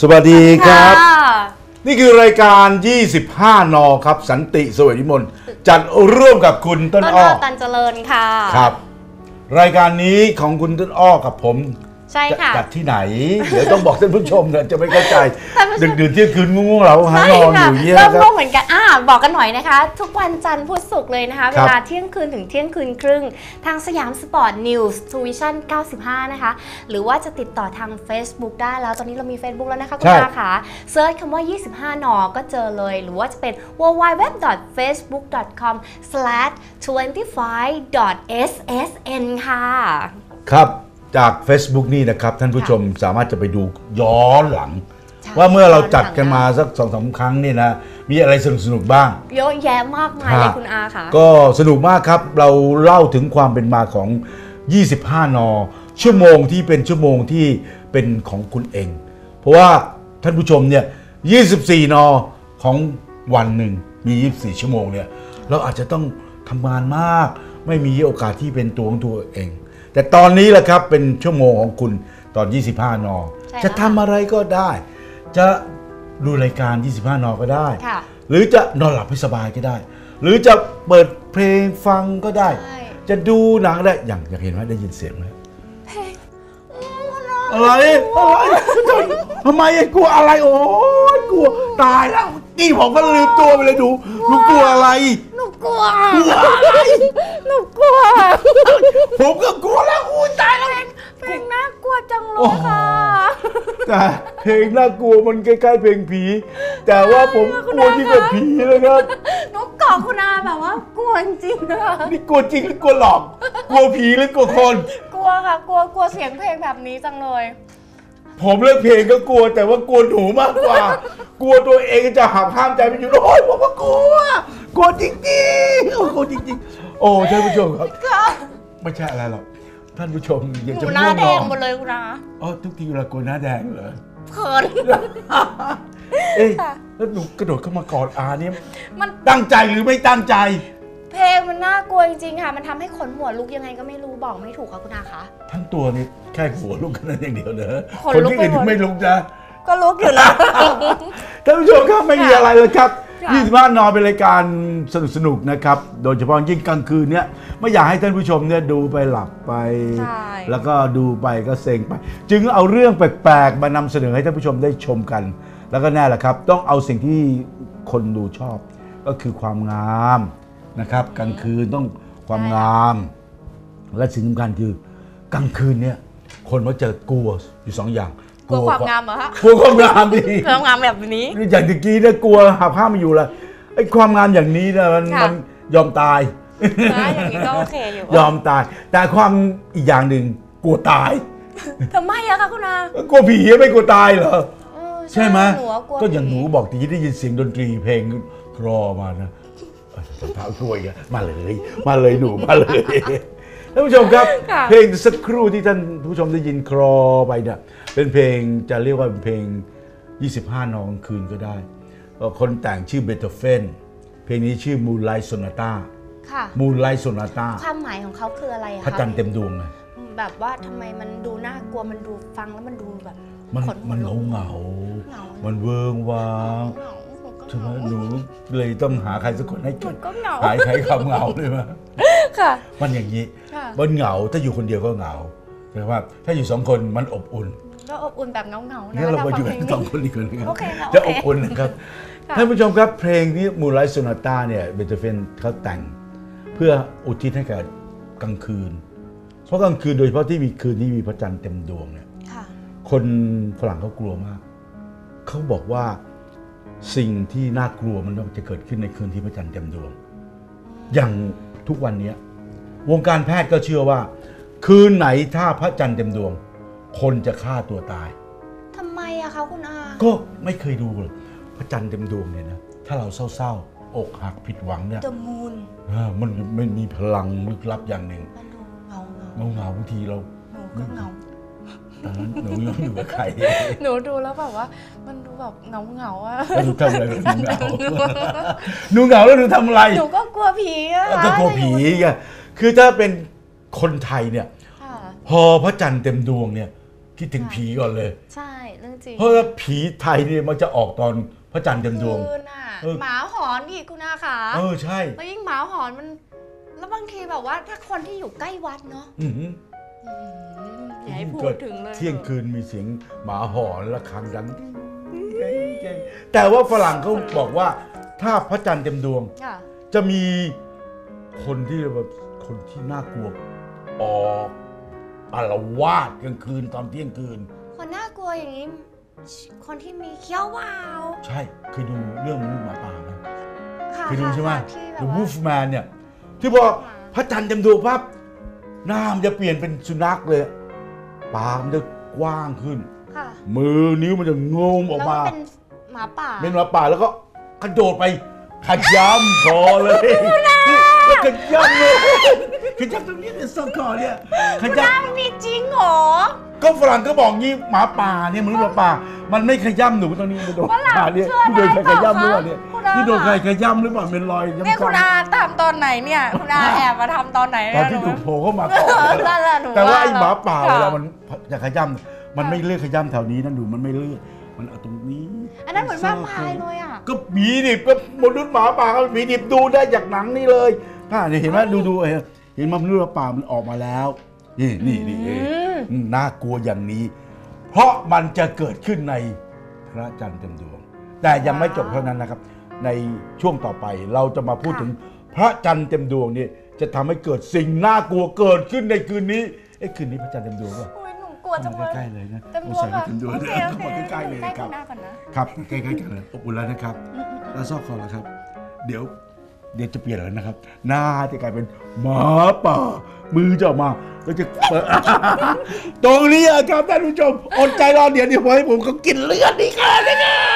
สวัสดีครับค่ะนี่คือรายการ 25นครับ สันติสวัสดิมนจัดร่วมกับคุณต้นต้นอ้อ้ออตันเจริญค่ะ ครับ รายการนี้ของคุณต้นอ้อกับผม ใช่จะค่ะจัดที่ไหน เดี๋ยวต้องบอกท่านผู้ชมนะจะไม่เข้าใจท่านผู้ชมดึกดื่นเที่ยงคืนง่วงๆเราหานอนอยู่เยี่ยเริ่มคงรับงเหมือนกันอ่าบอกกันหน่อยนะคะ ทุกวันจันทร์พุธศุกร์เลยนะคะคเวรับลาเที่ยงคืนถึงเที่ยงคืนครึ่ง ทางสยามสปอร์ตนิวส์ทูวิชั่น95 นะคะ หรือว่าจะติดต่อทาง Facebook ได้แล้ว ตอนนี้เรามี Facebook แล้วนะคะคุณใช่อาค่ะเซิร์ชคำว่า 25นอก็เจอเลย หรือว่าจะเป็น www.facebook.com/25.ssn ค่ะ ครับ จาก Facebook นี่นะครับ ท่านผู้ชมสามารถจะไปดูย้อนหลังใช่ว่าเมื่อเราจัดย้อนหลังกันมาสักสองสามครั้งนี่นะมีอะไรสนุกๆบ้าง เยอะแยะมากมายเลยคุณอาค่ะก็สนุกมากครับเราเล่าถึงความเป็นมาของ 25 น ชั่วโมงที่เป็นชั่วโมงที่เป็นของคุณเอง เพราะว่าท่านผู้ชมเนี่ย 24 น ของวันหนึ่งมี 24 ชั่วโมงเนี่ยเราอาจจะต้องทำงานมาก ไม่มีโอกาสที่เป็นตัวของตัวเอง แต่ตอนนี้แหละครับเป็นชั่วโมงของคุณตอน 25นใช่จะแล้วทำอะไรก็ได้ จะดูรายการ 25 น ก็ได้ ค่ะ หรือจะนอนหลับให้สบายก็ได้ หรือจะเปิดเพลงฟังก็ได้ ใช่ จะดูหนังก็ได้ อย่างอยากเห็นไหมได้ยินเสียงไหมเพลงอะไรอะไรทำไมไอ้กลัวอะไรโอ้ยกลัวตายแล้วนี่ผมก็ลืมตัวไปเลยดูดูกลัวอะไรหนู กลัวกลัวอะไรหนูกลัวผมก็กลัวแล้วอุ้ยตายแล้วเพลงน่ากลัวจังเลโอ้ยโหค่ะแต่เพลงน่ากลัวมันใกล้ๆเพลงผี แต่ว่าผมกลัวยิ่งกว่าผีเลยครับหนูเกาะคุณอาแบบว่ากลัวจริงๆนะคะนี่กลัวจริงหรือกลัวหลอก กลัวผีหรือกลัวคน กลัวค่ะ กลัวกลัวเสียงเพลงแบบนี้จังเลย ผมเลือกเพลงก็กลัว แต่ว่ากลัวหนูมากกว่า กลัวตัวเองจะหักห้ามใจไม่อยู่โอ้ยผมก็กลัว กลัวจริงๆโอ้กลัวจริงๆ โอ้ท่านผู้ชมครับไม่ใช่อะไรหรอกท่านผู้ชมอยากหจะนูหม่น้าวงแดนองนหมดเลยคุณอาอ๋อทุกทีเวลากลัวหน้าแดงเหรอเขิน เอ๊ะค่ะแล้วหนูกระโดดเข้ามากอดอาเนี่ยมัน ตั้งใจหรือไม่ตั้งใจ เพลงมันน่ากลัวจริงๆค่ะ มันทำให้ขนหัวลุกยังไงก็ไม่รู้บอกไม่ถูกค่ะคุณอาคะ ทั้งตัวนี่แค่หัวลุกกันนั้นอย่างเดียวเนอะขนคนลุกที่ไปอื่นหมด ไม่ลุกนะก็ลุกอยู่นะท่านผู้ชมครับไม่มีอะไรเลยครับค่ะยี่สิบห้านอนเป็นรายการสนุกสนุกๆนะครับ โดยเฉพาะยิ่งกลางคืนเนี้ยไม่อยากให้ท่านผู้ชมเนี่ยดูไปหลับไป ใช่ แล้วก็ดูไปก็เซ็งไป จึงเอาเรื่องแปลกๆมานำเสนอให้ท่านผู้ชมได้ชมกัน แล้วก็แน่แหละครับ ต้องเอาสิ่งที่คนดูชอบ ก็คือความงาม นะครับกลางคืนต้องความงาม และสิ่งสำคัญคือกลางคืนเนี่ยคนมักจะกลัวอยู่สองอย่างกลัวความงามเหรอคะกลัวความงามดิความงามแบบนี้อย่างตะกี้เนี่ยกลัวหักผ้าไมาอยู่เลยไอ้ความงามอย่างนี้เนี่ยมันค่ะมันยอมตายนะอย่างนี้ก็โอเคอยู่ยอมตาย แต่ความอีกอย่างหนึ่งกลัวตายทำไมอะคะคุณอากลัวผีไม่กลัวตายเหรอเออใช่ไหมหนูกลัวก็อย่างหนูผีบอกตะกี้ได้ยินเสียงดนตรีเพลงคลอมานะ เอ้ยจะเท้ากล้วยอะมาเลย มาเลยหนูมาเลยท่านผู้ชมครับ ค่ะ เพลงสักครู่ที่ท่านผู้ชมได้ยินคลอไปเนี่ยเป็นเพลงจะเรียกว่าเป็นเพลง 25 นอนกลางคืนก็ได้เอ่อคนแต่งชื่อเบโธเฟนเพลงนี้ชื่อ Moonlight Sonata ค่ะ Moonlight Sonata ความหมายของเขาคืออะไรอะพระคะจันทร์เต็มดวงไงแบบว่าทำไมมันดูน่ากลัวมันดูฟังแล้วมันดูแบบมันขหัวมันลุเหงากเหงาเหงา มันเวิงวางเหงาหนูก็ใช่ไหมเหงาหนูเลยต้องหาใครสักคนให้หเกินูดก็เหงาหายใครความเหงาเลยมั้ยค่ะ มันอย่างนี้ค่ะมันเหงาถ้าอยู่คนเดียวก็เหงาแต่ว่าถ้าอยู่สองคนมันอบอุ่นก็อบอุ่นแบบเงาๆนะงั้นเรามาถ้อยู่ฟักันเพลสองคนดีกว่านะครับโอเคค่ะจะโออบเคอุ่นนะครับค่ะท่านผู้ชมครับเพลงนี้มูไลท์โซนาต้าเนี่ยเบโธเฟนเขาแต่ง เพื่ออุทิศให้กับกลางคืน เพราะกลางคืนโดยเฉพาะที่มีคืนที่มีพระจันทร์เต็มดวงเนี่ยค่ะคนฝรั่งเขากลัวมากเขาบอกว่า สิ่งที่น่ากลัวมันจะเกิดขึ้นในคืนที่พระจันทร์เต็มดวง อย่างทุกวันเนี้ยวงการแพทย์ก็เชื่อว่า คืนไหนถ้าพระจันทร์เต็มดวง คนจะฆ่าตัวตายทำไมอะคะคุณอาก็ไม่เคยดูเลยพระจันทร์เต็มดวงเนี่ยนะถ้าเราเศร้าๆ อกหักผิดหวังเนี่ย The Moon เออมันมันมีพลังลึกลับอย่างหนึ่งมันดูเงาเงาเงาเงาๆบางทีเราหนูก็เงา ตอนนั้นหนูยังอยู่กับใครหนูดูแล้วแบบว่า มันดูแบบเงาเงาๆอะแล้วหนูทำอะไรกับหนูเหงาหนูเหงาแล้วหนูทำอะไรหนูก็กลัวผีอะก็กลัวผีไงคือถ้าเป็นคนไทยเนี่ยค่ะพอพระจันทร์เต็มดวงเนี่ยคิดถึงผีก่อนเลย ใช่เรื่องจริงเพราะว่าผีไทยเนี่ยมันจะออกตอนพระจันทร์เต็มดวงคืนน่ะเออหมาหอนอีกคุณอาค่ะเออใช่แล้วยิ่งหมาหอนมัน แล้วบางทีแบบว่าถ้าคนที่อยู่ใกล้วัดเนาะ อื้อหืออืมอย่าให้พูเกิดถึงเลยเที่ยงคืนมีเสียงหมาหอนและครังดังแต่ว่าฝรั่งเขาบอกว่า ถ้าพระจันทร์เต็มดวงค่ะจะมีคนที่แบบคนที่น่ากลัวออกอารวาสกลางคืนตอนเที่ยงคืน คนน่ากลัวอย่างนี้ คนที่มีเขี้ยววาว ใช่เคยดูเรื่องมนุษย์หมาป่าไหมค่ะเคยดูใช่ไหมที่แบบ The ว่า Wolfman เนี่ย ที่พอพระจันทร์เต็มดวงปั๊บหน้ามันจะเปลี่ยนเป็นสุนัขเลย ปากมันจะกว้างขึ้น ค่ะมือนิ้วมันจะงมออกแล้วมาก็เป็นหมาป่า เป็นหมาป่าแล้วก็กระโดดไปขย้ำคอเลยแล้วขย้ำเลย ขย้ำตรงนี้เนี่ยซอกคอเนี่ยขย้มีจริงเหรอำก็ฝรั่งก็บอกงี้หมาป่าเนี่ยมนุษย์หมาป่า มันไม่ขย้ำหนูตรงนี้มันโดนขาเนี่ยเชื่อนี่โดนใครได้ขเปล่าย้ำหรือเปล่าคะเนี่ยคุณอานี่โดนใครขย้ำหรือเปล่าเป็นรอยย้ำเนี่ยคุณๆอาทำตอนไหนเนี่ย คุณอาแอบมาทำตอนไหนตอนที่ถูกโผล่เข้ามาก่อน นั่นแหละหนูแต่ว่าไอ้หมาป่าค่ะเวลามันจะขย้ำมันไม่เลือกขย้ำแถวนี้นั่นดูมันไม่เลือกมันเอาตรงนี้อันนั้นเหมือนแวมไพร์เลยอะ ก็หมีดิบก็มนุษย์หมาป่าก็หมีดิบดูได้จากหนังนี่เลยอ่าเนี่ยเห็นไหมดูดูเห็น เห็นมันมนุษย์หมาป่ามันออกมาแล้ว นี่นี่นี่เองมอืมน่ากลัวอย่างนี้ เพราะมันจะเกิดขึ้นในพระจันทร์เต็มดวง แต่ยังไม่จบเท่านั้นนะครับ ในช่วงต่อไปเราจะมาพูดถึงพระจันทร์เต็มดวงเนี่ยจะทำให้เกิดสิ่งน่ากลัวเกิดขึ้นในคืนนี้เอ้คืนนี้พระจันทร์เต็มดวงป่ะอุ้ยหนูกลัวจังเลยใกล้ๆเลยนะเต็มดวงใส่ค่ะเต็มดวงโอเลยเคโอเข้าเคมาใกล้ๆเลยใกล้คคุรับณอาก่อนนะครับใกล้ๆกันเลยอบอุ่นแล้วนะครับ แล้วซอกคอแล้วครับ เดี๋ยว เดี๋ยวจะเปลี่ยนแล้วนะครับ หน้าจะกลายเป็นหมาป่า มือจะออกมาแล้วจะเปิด ตรงนี้อะครับท่านผู้ชมอดใจรอเดี๋ยวเดี๋ยวให้ผมก็กินเลือดดีกว่านะครับ